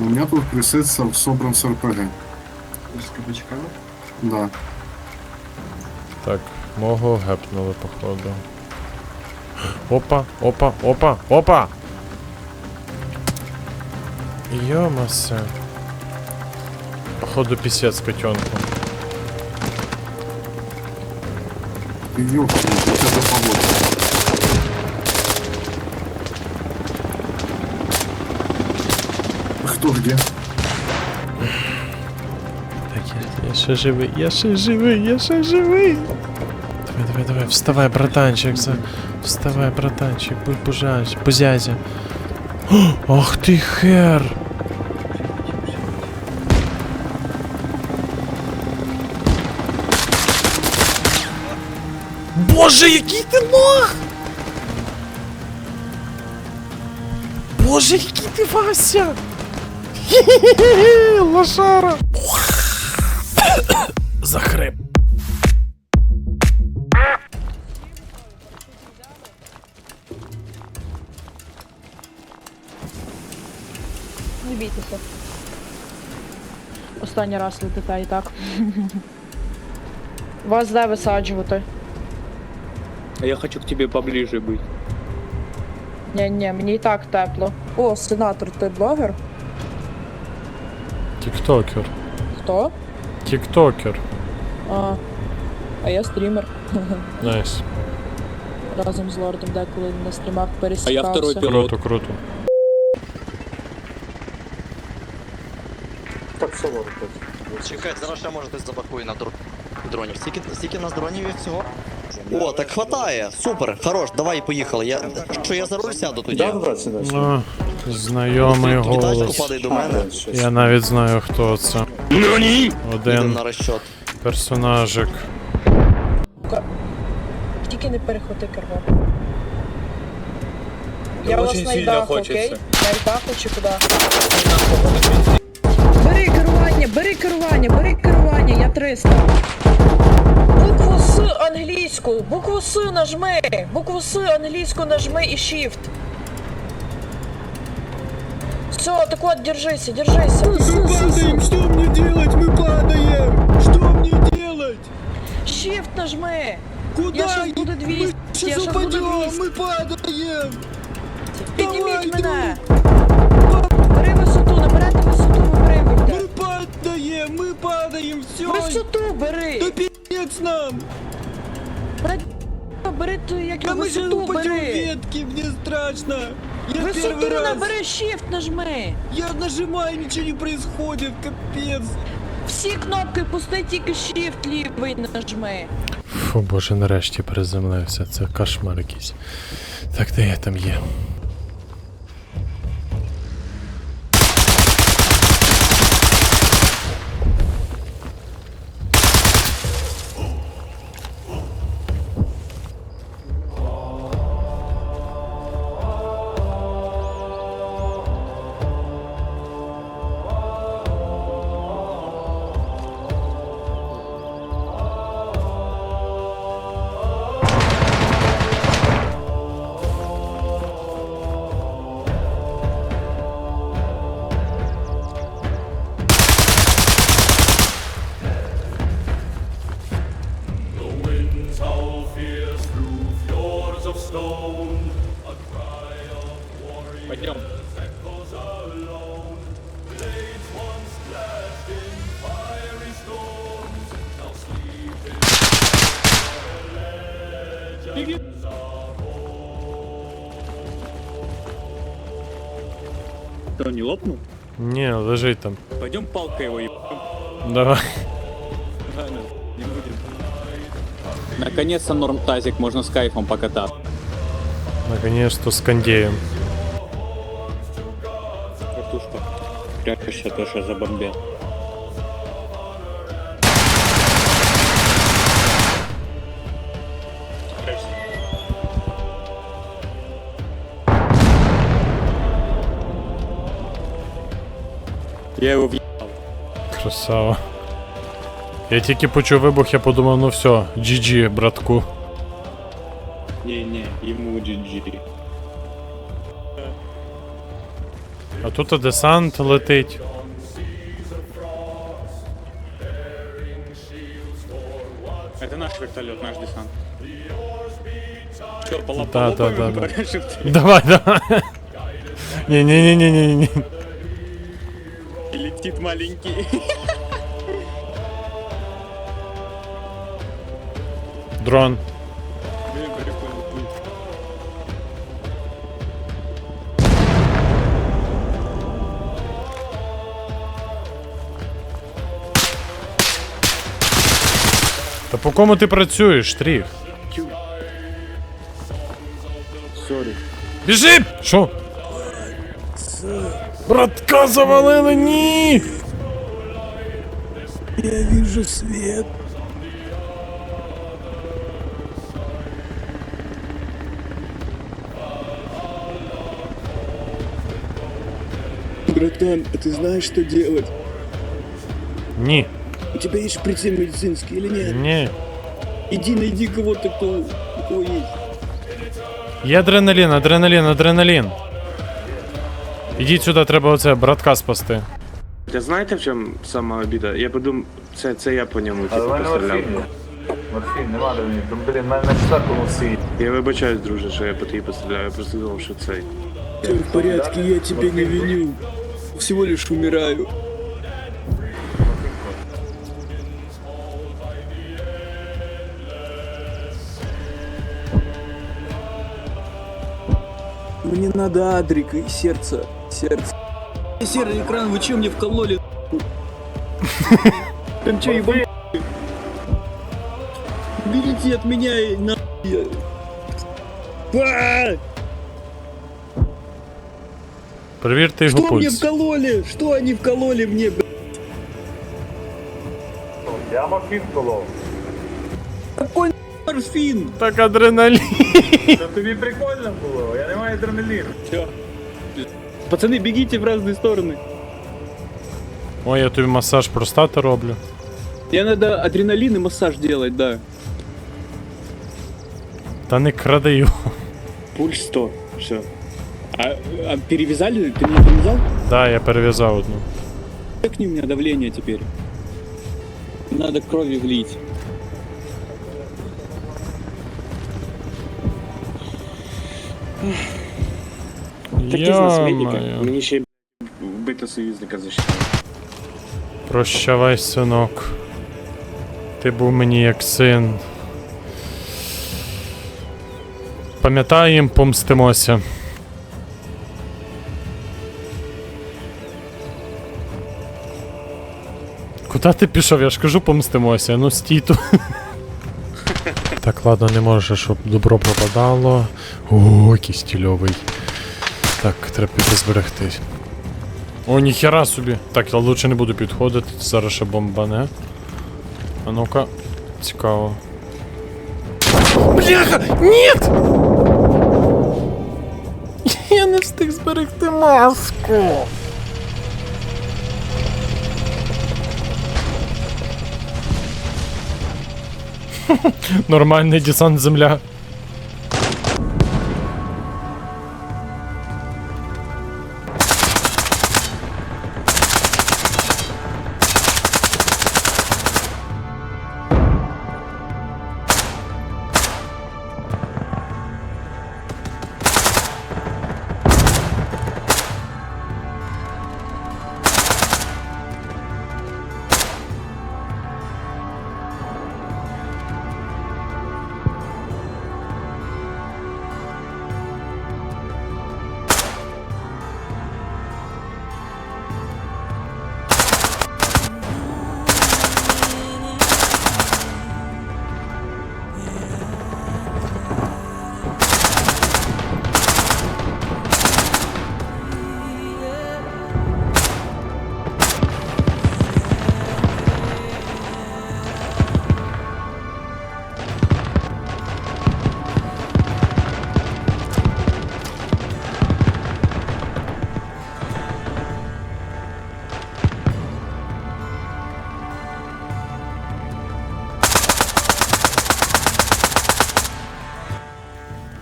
У меня тут пресет со- собран с РПГ. З кабачками. Да. Так, мого гепнули, походу. Опа, опа, опа, опа! Йомасе. Походу пісець котенку. Ты ёпта, у тебя погода. Кто где? Так, я, я ще живий, я ще живий, я ще живий. Давай, давай, давай, вставай, братанчик, за... вставай, братанчик, будь бужась, бузязя. Ах ти хер! Боже, який ти лох! Боже, який ти Вася! Лошара! Захрип. Не бійтеся. Останній раз летите і так. Вас де висаджувати? А я хочу к тебе поближе быть. Ні, ні, мені і так тепло. О, сенатор, ти блогер? Тіктокер. Хто? Тіктокер. А, а я стрімер. Найс. Разом з лордом деколи на стрімах А я второй пилот. Круто, круто. Чекай, зараз ще може десь забакує на др- дронів. Стільки, стільки нас дронів і всього? О, так хватає. Супер, хорош, давай поїхали. Я, що я за руль сяду тоді? А, знайомий голос. падай до мене. Я навіть знаю, хто це. Один на розчот. персонажик. Тільки не перехвати кермо. Я у вас Очень сильно окей? На Ідаху чи куди? Бери керування, бери керування, бери керування, я 300. Букву С англійську, букву С нажми, букву С англійську нажми і Shift. Все, так от, держися, держися. падаем, что мне делать? Мы падаем! Что мне делать? Shift нажми. Куда? Я щас буду 200, я сейчас щас буду упадем, 200. мы падаем! Підніміть Давай, мене. Бери висоту, набирайте висоту, ви приймете. Мы падаем, мы падаем, все! Висоту бери. Да пи***ц нам! Бери ту, як Да мы же висоту упадем бери. ветки, мне страшно! Я первый раз! набери, shift нажми. Я нажимаю, ничего не происходит, капец! Всі кнопки пусти, тільки shift лівий нажми. Фу, боже, нарешті приземлився. Це кошмар якийсь. Так, де я там є? Что, не лопнул? Ні, лежить там. Пойдем палкой его еб... Давай. Ладно, не будем. Наконец-то норм тазик, можно с кайфом покататься. Наконец-то с кондеем. Картушка. Прячешься тоже за Я его в... Красава. Я тільки почув вибух, я подумав, ну все, GG, братку. Не-не, ему GG. А тут десант летить. Это наш вертолет, наш десант. По Да, да, да, да. Давай, давай. Не-не-не-не-не-не. летит маленький. Дрон. Та по кому ти працюєш, Штріх? Сорі. Біжи! Що? Братка завалили, ні! Я вижу свет. Братан, а ты знаешь, что делать? Ні, У тебя есть шприцы медицинские или нет? ні. Иди найди кого-то, кто, у кого есть. Є адреналін, адреналін, адреналін. Ідіть сюди, треба оце братка спасти. Та знаєте в чому сама обіда? Я подумав, це, це я по ньому Але в типу мене постріляв. морфін. є. Морфін, нема до мене. Блін, в мене на четвертому сині. Я вибачаюсь, друже, що я по тобі постріляю, я просто думав, що цей. Все в порядке, я тебя не виню. Всего лишь умираю. Мне надо Адрика и сердце. Сердце. Серый экран, вы че мне вкололи? Там че, ебан? Берите от меня и на... я- А! Перевірте його Что мне пульс. вкололи? Что они вкололи мне, б***ь? Я морфін колов. Какой морфин? Так адреналін. Та тобі прикольно було, я не маю адреналіну. Пацаны, бегите в разные стороны. Ой, я тобі масаж простати роблю. Мне надо адреналин и массаж делать, да. Та не кради його. Пульс 100, все. А, а перевязали? Ты не перевязал? Да, я перев'язав одну. Чекни у меня давление теперь. Надо крови влить. Такі з нас медика. Йо-моє. Мені ще й союзника защитили. Прощавай, синок. Ти був мені як син. Пам'ятаєм, помстимося. Куда ти пішов? Я ж кажу, помстимося. Ну стій тут. Так, ладно, не може, щоб добро пропадало. О, який стільовий. Так, треба піти зберегтись. О, ніхера собі. Так, я лучше не буду підходити, зараз ще бомбане. А ну-ка, цікаво. Бляха! Нет! Я не встиг зберегти маску. Нормальний десант земля.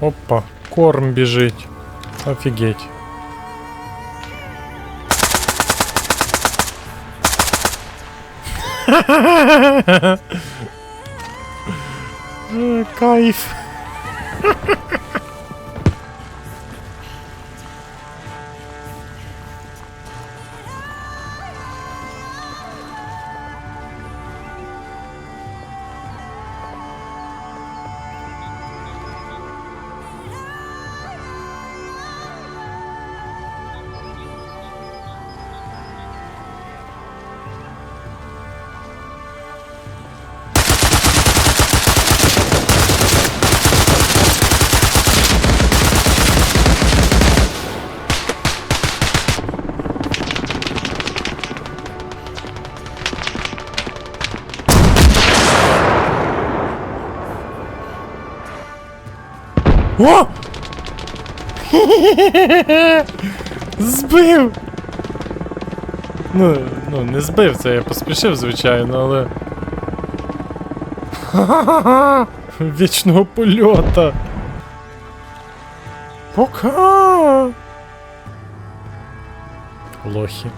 Опа, корм бежит. Офигеть. Э, кайф. О! Збив! Ну, ну, не збив це, я поспішив, звичайно, але. Ха-ха-ха! Вічного польота! Пока! Лохи.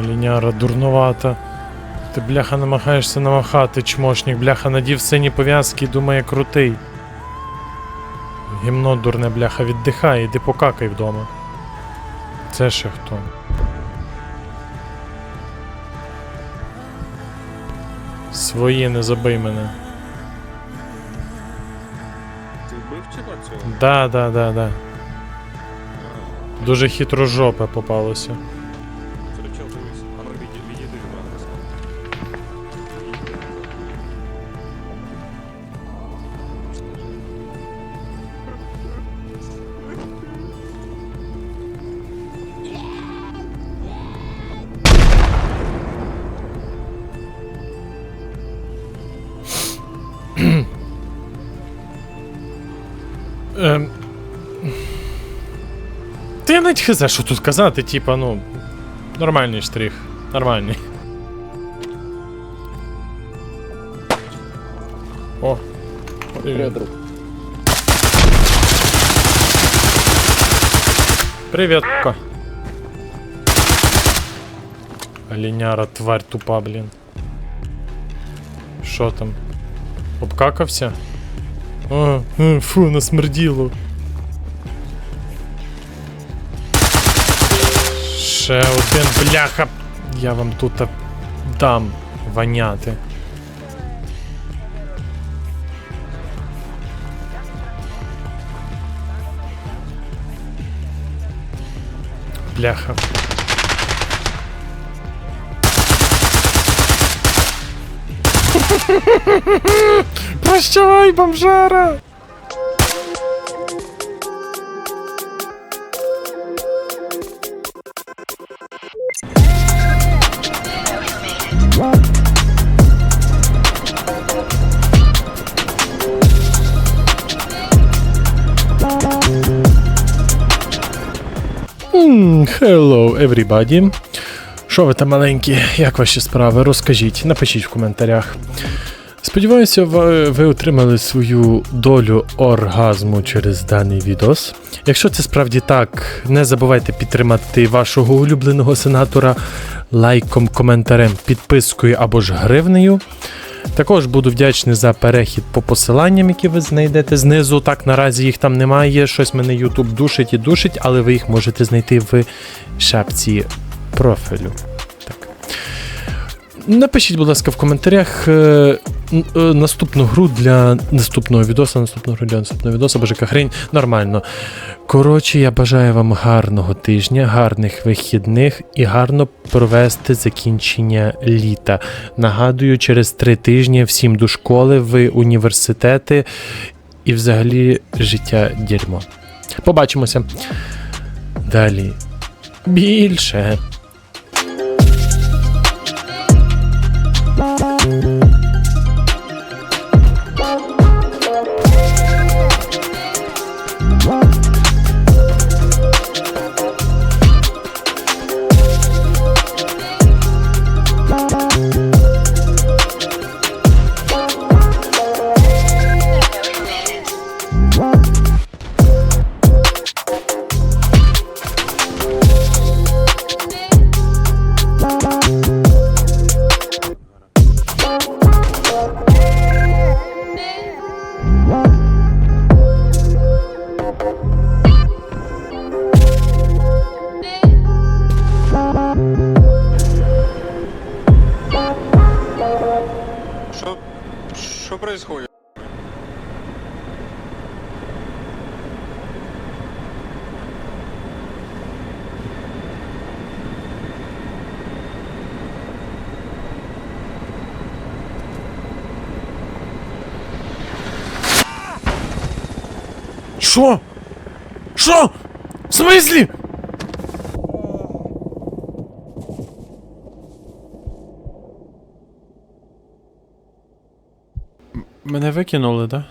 Ліняра дурнувата. Ти бляха намагаєшся намахати, чмошник, бляха надів сині пов'язки і думає крутий. Гімно дурне, бляха, віддихай, іди покакай вдома. Це ще хто? Свої, не забий мене. Ти вбив цього? Да, да, да, да. Дуже хитро жопа попалося. навіть хз, що тут казати, типа, ну. Нормальний штрих. Нормальний. О. Привіт. Привіт, ка. Ліняра, тварь тупа, блін. Що там? Обкакався? А, е, фу, насмерділо. Ще один бляха. Я вам тут дам воняти. Бляха. Прощавай, бомжара! Hello, everybody. Що ви там маленькі? Як ваші справи? Розкажіть, напишіть в коментарях. Сподіваюся, ви, ви отримали свою долю оргазму через даний відос. Якщо це справді так, не забувайте підтримати вашого улюбленого сенатора лайком, коментарем, підпискою або ж гривнею. Також буду вдячний за перехід по посиланням, які ви знайдете знизу. Так, наразі їх там немає. Щось мене YouTube душить і душить, але ви їх можете знайти в шапці профілю. Напишіть, будь ласка, в коментарях е, е, наступну гру для наступного відоса, наступну гру для наступного відоса, боже, хрень, нормально. Коротше, я бажаю вам гарного тижня, гарних вихідних і гарно провести закінчення літа. Нагадую, через три тижні всім до школи, в університети і взагалі життя дерьмо. Побачимося. Далі. Більше. Що? Що? В смислі? Мене викинули, да?